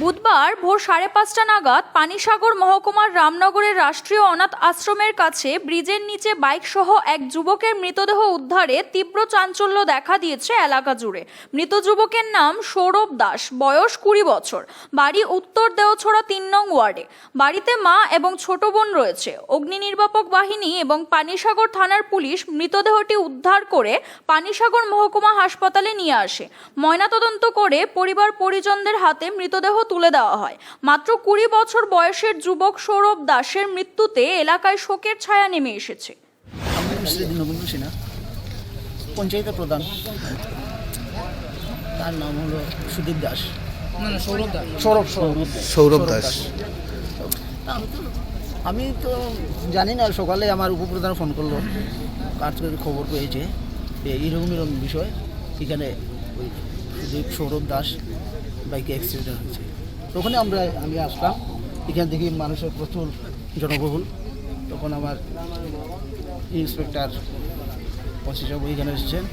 বুধবার ভোর সাড়ে পাঁচটা নাগাদ পানিসাগর মহকুমার রামনগরের রাষ্ট্রীয় অনাথ আশ্রমের কাছে ব্রিজের নিচে বাইক সহ এক যুবকের মৃতদেহ উদ্ধারে তীব্র চাঞ্চল্য দেখা দিয়েছে এলাকা জুড়ে। মৃত যুবকের নাম সৌরভ দাস, বয়স কুড়ি বছর। বাড়ি উত্তর দেওছড়া তিন নং ওয়ার্ডে। বাড়িতে মা এবং ছোট বোন রয়েছে। অগ্নি নির্বাপক বাহিনী এবং পানিসাগর থানার পুলিশ মৃতদেহটি উদ্ধার করে পানিসাগর মহকুমা হাসপাতালে নিয়ে আসে। ময়নাতদন্ত করে পরিবার পরিজনদের হাতে মৃতদেহ তুলে দেওয়া হয়। মাত্র কুড়ি বছর বয়সের যুবক সৌরভ দাসের মৃত্যুতে এলাকায় শোকের ছায়া নেমে এসেছে। আমি দীনবন্ধু সিনহা পঞ্চায়েতের প্রধান। তার নাম হলো সুদীপ দাস। সৌরভ সৌরভ দাস। আমি তো জানি না সকালে আমার উপপ্রধান ফোন করল। কাজ করে খবর পেয়েছে? যে এরকম এরকম বিষয়। এখানে ওই সুদীপ সৌরভ দাস বাইকে অ্যাক্সিডেন্ট হয়েছে। তখনই আমরা আমি আসলাম। এখান থেকে মানুষের প্রচুর জনবহুল। তখন আমার ইন্সপেক্টর সাহেব এখানে এসেছেন।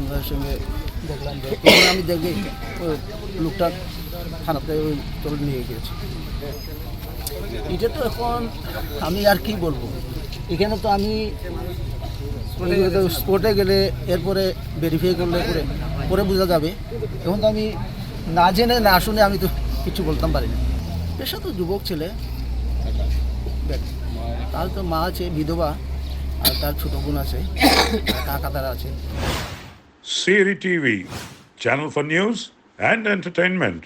ওনার সঙ্গে দেখলাম তখন আমি দেখি ওই লোকটা থানাতে ওই তোর নিয়ে গিয়েছে। এটা তো এখন আমি আর কি বলব? এখানে তো আমি স্পোর্টে গেলে এরপরে ভেরিফাই করলে পরে পরে বোঝা যাবে। এখন তো আমি না জেনে না শুনে আমি তো কিছু বলতাম পারি না পেশা তো যুবক ছেলে। তার তো মা আছে, বিধবা, আর তার ছোট বোন আছে কাকা তারা আছে। Siri TV, channel for news and entertainment.